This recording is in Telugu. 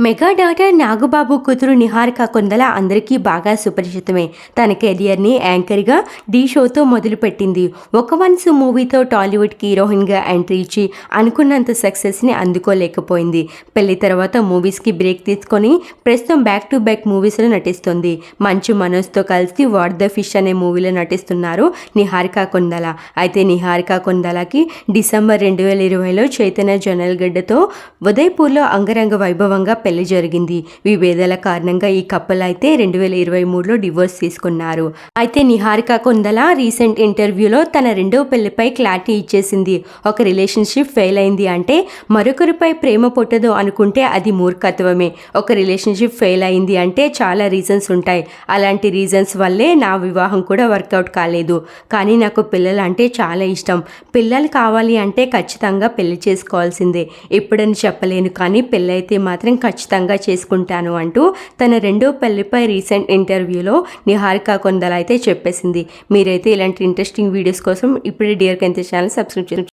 మెగా డాటర్ నాగబాబు కూతురు నిహారిక కొందల అందరికీ బాగా సుపరిచితమే. తన కెరియర్ని యాంకర్గా ఢీ షోతో మొదలుపెట్టింది. ఒక వన్స్ మూవీతో టాలీవుడ్కి హీరోయిన్గా ఎంట్రీ ఇచ్చి అనుకున్నంత సక్సెస్ని అందుకోలేకపోయింది. పెళ్ళి తర్వాత మూవీస్కి బ్రేక్ తీసుకొని ప్రస్తుతం బ్యాక్ టు బ్యాక్ మూవీస్లో నటిస్తుంది. మంచు మనోజ్తో కలిసి వాట్ ద ఫిష్ అనే మూవీలో నటిస్తున్నారు నిహారిక కొందల అయితే నిహారిక కొందలకి డిసెంబర్ రెండు వేల ఇరవైలో చైతన్య జనల్గడ్డతో ఉదయ్పూర్లో అంగరంగ వైభవంగా పెళ్ళి జరిగింది. విభేదాల కారణంగా ఈ కప్పుల్ అయితే రెండు వేల ఇరవై మూడులో డివోర్స్ తీసుకున్నారు. అయితే నిహారిక కొందల రీసెంట్ ఇంటర్వ్యూలో తన రెండవ పెళ్ళిపై క్లారిటీ ఇచ్చేసింది. ఒక రిలేషన్షిప్ ఫెయిల్ అయింది అంటే మరొకరిపై ప్రేమ పుట్టదు అనుకుంటే అది మూర్ఖత్వమే. ఒక రిలేషన్షిప్ ఫెయిల్ అయింది అంటే చాలా రీజన్స్ ఉంటాయి. అలాంటి రీజన్స్ వల్లే నా వివాహం కూడా వర్కౌట్ కాలేదు. కానీ నాకు పిల్లలు అంటే చాలా ఇష్టం. పిల్లలు కావాలి అంటే ఖచ్చితంగా పెళ్ళి చేసుకోవాల్సిందే. ఎప్పుడని చెప్పలేను కానీ పెళ్ళైతే మాత్రం ఖచ్చితంగా చేసుకుంటాను అంటూ తన రెండో పెళ్ళిపై రీసెంట్ ఇంటర్వ్యూలో నిహారిక కొందల అయితే చెప్పేసింది. మీరైతే ఇలాంటి ఇంట్రెస్టింగ్ వీడియోస్ కోసం ఇప్పుడే డియర్ కెంత ఛానల్ సబ్స్క్రైబ్